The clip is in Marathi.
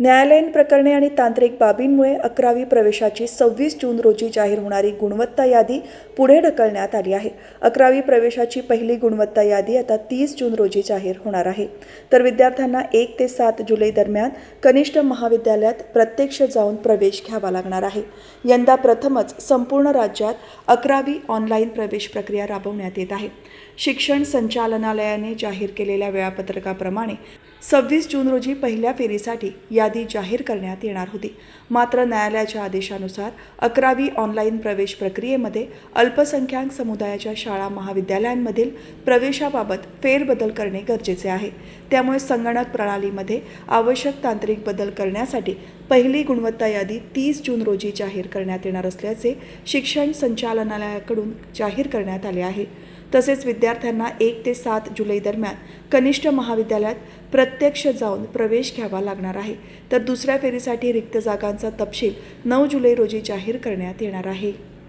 न्यायालयीन प्रकरणे आणि तांत्रिक बाबींमुळे अकरावी प्रवेशाची सव्वीस जून रोजी जाहीर होणारी गुणवत्ता यादी पुढे ढकलण्यात आली आहे. अकरावी प्रवेशाची पहिली गुणवत्ता यादी आता तीस जून रोजी जाहीर होणार आहे. तर विद्यार्थ्यांना एक ते सात जुलै दरम्यान कनिष्ठ महाविद्यालयात प्रत्यक्ष जाऊन प्रवेश घ्यावा लागणार आहे. यंदा प्रथमच संपूर्ण राज्यात अकरावी ऑनलाईन प्रवेश प्रक्रिया राबवण्यात येत आहे. शिक्षण संचालनालयाने जाहीर केलेल्या वेळापत्रकाप्रमाणे सव्वीस जून रोजी पहिल्या फेरीसाठी यादी जाहीर करण्यात येणार होती. मात्र न्यायालयाच्या आदेशानुसार अकरावी ऑनलाईन प्रवेश प्रक्रियेमध्ये अल्पसंख्याक समुदायाच्या शाळा महाविद्यालयांमधील प्रवेशाबाबत फेरबदल करणे गरजेचे आहे. त्यामुळे संगणक प्रणालीमध्ये आवश्यक तांत्रिक बदल करण्यासाठी पहिली गुणवत्ता यादी तीस जून रोजी जाहीर करण्यात येणार असल्याचे शिक्षण संचालनालयाकडून जाहीर करण्यात आले आहे. तसेच विद्यार्थ्यांना एक ते सात जुलै दरम्यान कनिष्ठ महाविद्यालयात प्रत्यक्ष जाऊन प्रवेश घ्यावा लागणार आहे. तर दुसऱ्या फेरीसाठी रिक्त जागांचा तपशील नऊ जुलै रोजी जाहीर करण्यात येणार आहे.